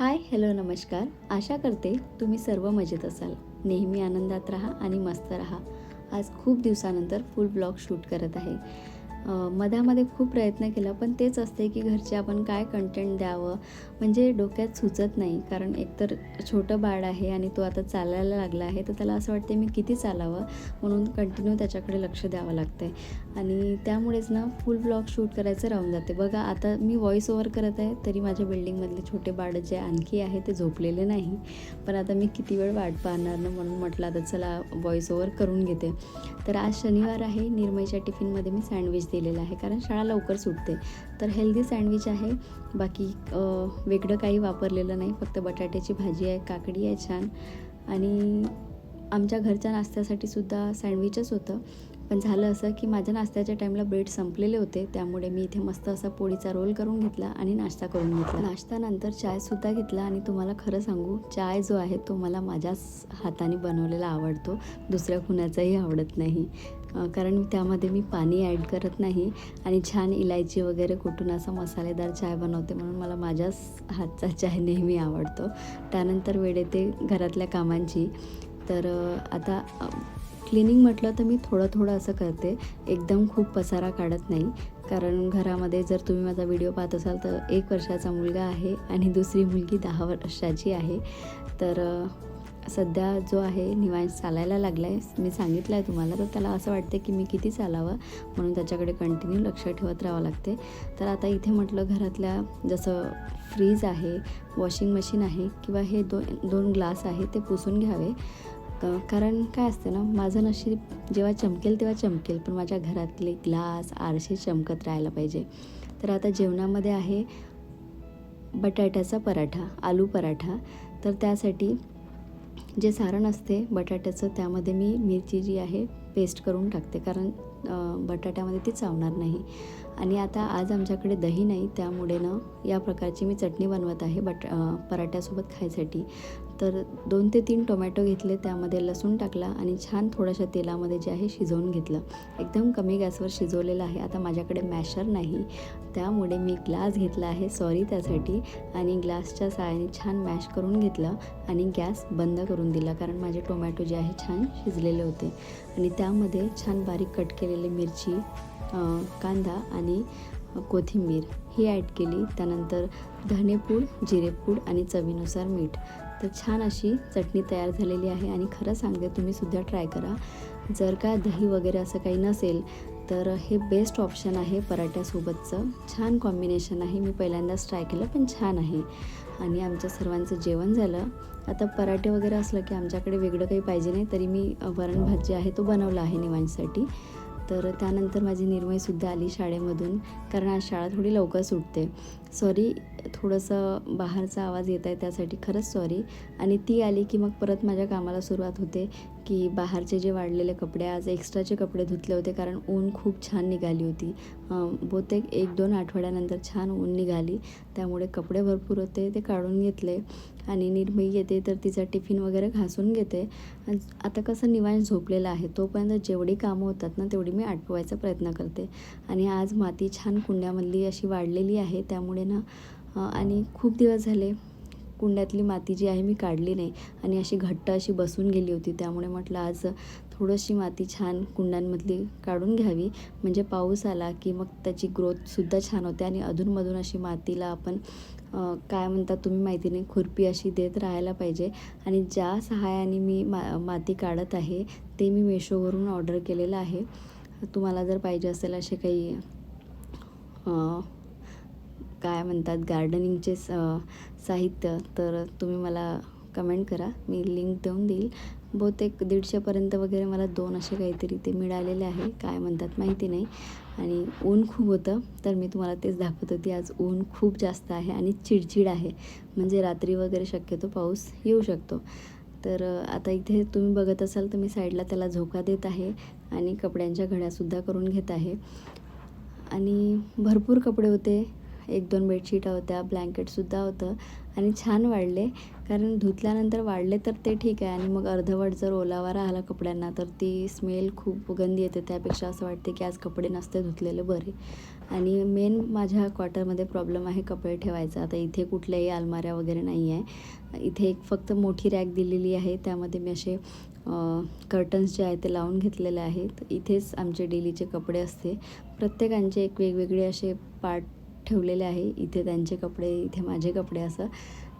Hi hello नमस्कार. आशा करते तुम्ही सर्व मजेत असाल. नेहमी आनंदात राहा आणि मस्त राहा. आज खूप दिवसानंतर फुल ब्लॉग शूट करत आहे. मधामध्ये खूप प्रयत्न केला पण तेच असते की घरचे आपण काय कंटेंट द्यावं म्हणजे डोक्यात सुचत नाही. कारण एकतर छोटं बाळ आहे आणि तो आता चालायला लागला आहे तर त्याला असं वाटते मी किती चालावं म्हणून कंटिन्यू त्याच्याकडे लक्ष द्यावं लागतं आहे आणि त्यामुळेच ना फुल ब्लॉग शूट करायचं राहून जाते. बघा आता मी व्हॉइस ओव्हर करत आहे तरी माझ्या बिल्डिंगमधले छोटे बाळ जे आणखी आहे ते झोपलेले नाही. पण आता मी किती वेळ वाट पाहणार ना म्हणून म्हटलं आता चला व्हॉइस ओव्हर करून घेते. तर आज शनिवार आहे निर्मयच्या टिफिनमध्ये मी सँडविच केलेलं आहे. कारण शाळा लवकर सुटते. तर हेल्दी सँडविच आहे. बाकी वेगळं काही वापरलेलं नाही. फक्त बटाट्याची भाजी आहे काकडी आहे छान. आणि आमच्या घरच्या नाश्त्यासाठी सुद्धा सँडविचच होतं. पण झालं असं की माझ्या नाश्त्याच्या टाईमला ब्रेड संपलेले होते त्यामुळे मी इथे मस्त असा पोळीचा रोल करून घेतला आणि नाश्ता करून घेतला. नाश्त्यानंतर चायसुद्धा घेतला आणि तुम्हाला खरं सांगू चाय जो आहे तो मला माझ्याच हाताने बनवलेला आवडतो. दुसऱ्या कुणाचाही आवडत नाही. कारण त्यामध्ये मी पाणी ॲड करत नाही आणि छान इलायची वगैरे कुठून असा मसालेदार चाय बनवते म्हणून मला माझ्याच हातचा चाय नेहमी आवडतो. त्यानंतर वेळ येते घरातल्या कामांची. तर आता क्लिनिंग म्हटलं तर मी थोडं थोडं असं करते. एकदम खूप पसारा काढत नाही. कारण घरामध्ये जर तुम्ही माझा व्हिडिओ पाहत असाल तर एक वर्षाचा मुलगा आहे आणि दुसरी मुलगी दहा वर्षाची आहे. तर सध्या जो आहे निवांश चालायला लागला आहे मी सांगितलं आहे तुम्हाला. तर त्याला असं वाटते की मी किती चालावं? म्हणून त्याच्याकडे कंटिन्यू लक्ष ठेवत राहावं लागते तर आता इथे म्हटलं घरातल्या जसं फ्रीज आहे वॉशिंग मशीन आहे किंवा हे दोन दोन ग्लास आहे ते पुसून घ्यावे. क- कारण काय असतं ना माझं नशीब जेव्हा चमकेल तेव्हा चमकेल पण माझ्या घरातले ग्लास आरसे चमकत राहायला पाहिजे. तर आता जेवणामध्ये आहे बटाट्याचा पराठा आलू पराठा. तर त्यासाठी जे सारण असते बटाट्याचं त्यामध्ये मी मिरची जी आहे पेस्ट करून टाकते. कारण बटाट्यामध्ये ती चावणार नाही. आणि आता आज आमच्याकडे दही नाही त्यामुळे ना या प्रकारची मी चटणी बनवत आहे बट पराठ्यासोबत खायसाठी. तर दोन ते तीन टोमॅटो घेतले त्यामध्ये लसूण टाकला आणि छान थोड्याशा तेलामध्ये जे आहे शिजवून घेतलं. एकदम कमी गॅसवर शिजवलेलं आहे. आता माझ्याकडे मॅशर नाही त्यामुळे मी ग्लास घेतला आहे सॉरी त्यासाठी. आणि ग्लासच्या साहाय्याने छान मॅश करून घेतलं आणि गॅस बंद करून दिला कारण माझे टोमॅटो जे आहे छान शिजलेले होते. आणि त्यामध्ये छान बारीक कट केलेली मिरची कांदा आणि कोथिंबीर ही ॲड केली. त्यानंतर धनेपूड जिरेपूड आणि चवीनुसार मीठ. तर छान अशी चटणी तयार झालेली आहे आणि खरं सांगते तुम्हीसुद्धा ट्राय करा. जर का दही वगैरे असं काही नसेल तर हे बेस्ट ऑप्शन आहे पराठ्यासोबतचं. छान कॉम्बिनेशन आहे. मी पहिल्यांदाच ट्राय केलं पण छान आहे. आणि आमच्या सर्वांचं जेवण झालं. आता पराठे वगैरे असलं की आमच्याकडे वेगळं काही पाहिजे नाही तरी मी वरण भात जे आहे तो बनवला आहे निवांसाठी तर त्यानंतर माझी निर्मयसुद्धा आली शाळेमधून कारण आज शाळा थोडी लवकर सुटते. सॉरी थोडंसं बाहेरचा आवाज येत आहे त्यासाठी खरंच सॉरी आणि ती आली की मग परत माझ्या कामाला सुरुवात होते की बाहेरचे जे वाढलेले कपडे आज एक्स्ट्राचे कपडे धुतले होते कारण ऊन खूप छान निघाली होती. बहुतेक एक दोन आठवड्यानंतर छान ऊन निघाली. त्यामुळे कपडे भरपूर होते ते काढून घेतले. आणि निर्मयी येते तर तिचा टिफिन वगैरे घासून घेते. आता कसं निवांत झोपलेला आहे तोपर्यंत जेवढी कामं होतात ना तेवढी मी आटपवायचा प्रयत्न करते. आणि आज माती छान कुंड्यामधली अशी वाढलेली आहे त्यामुळे ना आणि खूप दिवस झाले कुंड्यातली माती जी आहे मी काढली नाही. आणि अशी घट्ट अशी बसून गेली होती. त्यामुळे म्हटलं आज थोडीशी माती छान कुंड्यांमधली काढून घ्यावी. म्हणजे पाऊस आला की मग त्याची ग्रोथसुद्धा छान होते आणि अधूनमधून अशी मातीला आपण काय म्हणतात तुम्ही माहिती नाही खुरपी अशी देत राहायला पाहिजे. आणि ज्या सहाय्याने मी मा माती काढत आहे ते मी मेशोवरून ऑर्डर केलेलं आहे. तुम्हाला जर पाहिजे असेल असे काही काय म्हणतात गार्डनिंगचे स साहित्य तर तुम्ही मला कमेंट करा. मी लिंक देऊन देईल. बहुतेक दीडशेपर्यंत वगैरे मला दोन असे काहीतरी ते मिळालेले आहे. काय म्हणतात माहिती नाही. आणि ऊन खूप होतं तर मी तुम्हाला तेच दाखवत होती. आज ऊन खूप जास्त आहे आणि चिडचिड आहे. म्हणजे रात्री वगैरे शक्यतो पाऊस येऊ शकतो. तर आता इथे तुम्ही बघत असाल तर मी साईडला त्याला झोका देत आहे आणि कपड्यांच्या घड्यासुद्धा करून घेत आहे. आणि भरपूर कपडे होते. एक दोन बेडशीटा होत्या ब्लँकेटसुद्धा होतं आणि छान वाढले. कारण धुतल्यानंतर वाढले तर ते ठीक आहे आणि मग अर्धवट जर ओलावा राहिला कपड्यांना तर ती स्मेल खूप गंदी येते. त्यापेक्षा असं वाटते की आज कपडे नसते धुतलेले बरे. आणि मेन माझ्या क्वार्टरमध्ये प्रॉब्लेम आहे कपडे ठेवायचा. आता इथे कुठल्याही अलमाऱ्या वगैरे नाही आहे इथे एक फक्त मोठी रॅक दिलेली आहे. त्यामध्ये मी असे कर्टन्स जे आहेत ते लावून घेतलेले आहेत. इथेच आमचे डेलीचे कपडे असते. प्रत्येकांचे एक वेगवेगळे असे पार्ट ठेवलेले आहे. इथे त्यांचे कपडे इथे माझे कपडे असं.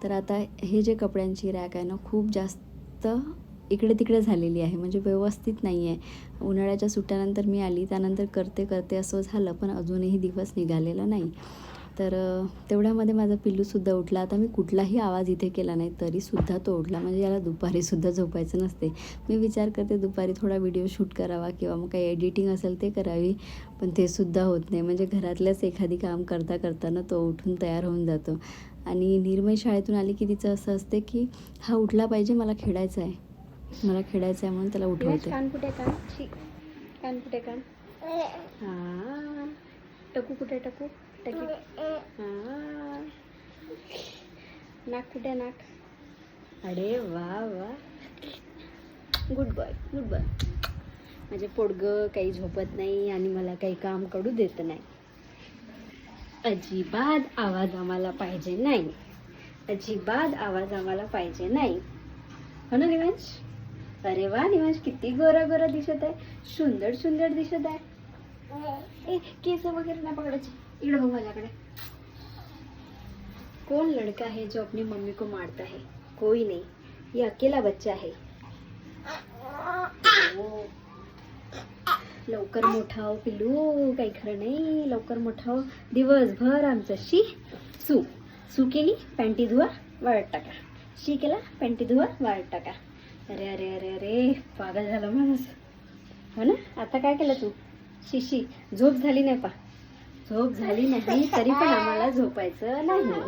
तर आता हे जे कपड्यांची रॅक आहे ना खूप जास्त इकडे तिकडे झालेली आहे. म्हणजे व्यवस्थित नाही आहे उन्हाळ्याच्या सुट्ट्यानंतर मी आली त्यानंतर करते करते असं झालं पण अजूनही दिवस निघालेला नाही. तर तेवढ्यामध्ये माझा पिल्लूसुद्धा उठला. आता मी कुठलाही आवाज इथे केला नाही तरीसुद्धा तो उठला. म्हणजे याला दुपारीसुद्धा झोपायचं नसते. मी विचार करते दुपारी थोडा व्हिडिओ शूट करावा किंवा मग काही एडिटिंग असेल ते करावी पण ते सुद्धा होत नाही. म्हणजे घरातल्याच एखादी काम करता करताना तो उठून तयार होऊन जातो. आणि निर्मय शाळेतून आली की तिचं असं असते की हा उठला पाहिजे मला खेळायचं आहे. मला खेळायचं आहे म्हणून त्याला उठवते. कान कुठे कान? कान कुठे कान? हा. टकू कुठे टकू? नाक कुठे नाक? अरे वा वा. गुड बॉय गुड बॉय माझे पोडगं काही झोपत नाही आणि मला काही काम करू देत नाही. अजिबात आवाज आम्हाला पाहिजे नाही. अजिबात आवाज आम्हाला पाहिजे नाही. हो ना निवांश? अरे वा निवांश किती गोरा गोरा दिसत आहे. सुंदर सुंदर दिसत आहे. केस वगैरे नाही पकडायचे. इकडे बघ माझ्याकडे. कौन लड़का है जो अपनी मम्मी को मारता है कोई नहीं. ये अकेला बच्चा है ओ. लवकर मोठा हो पिलू काही खरं नाही. लवकर मोठा हो. दिवसभर आमचं शी सू. सू केली पॅन्टी धुवा वाळत टाका. शी केला पॅन्टी धुवा वाळत टाका. अरे अरे अरे अरे पागल झाला माणूस. हो ना? आता काय केलं तू? शिशी झोप झाली नाही पा. झोप झाली नाही तरी पण आम्हाला झोपायचं नाही.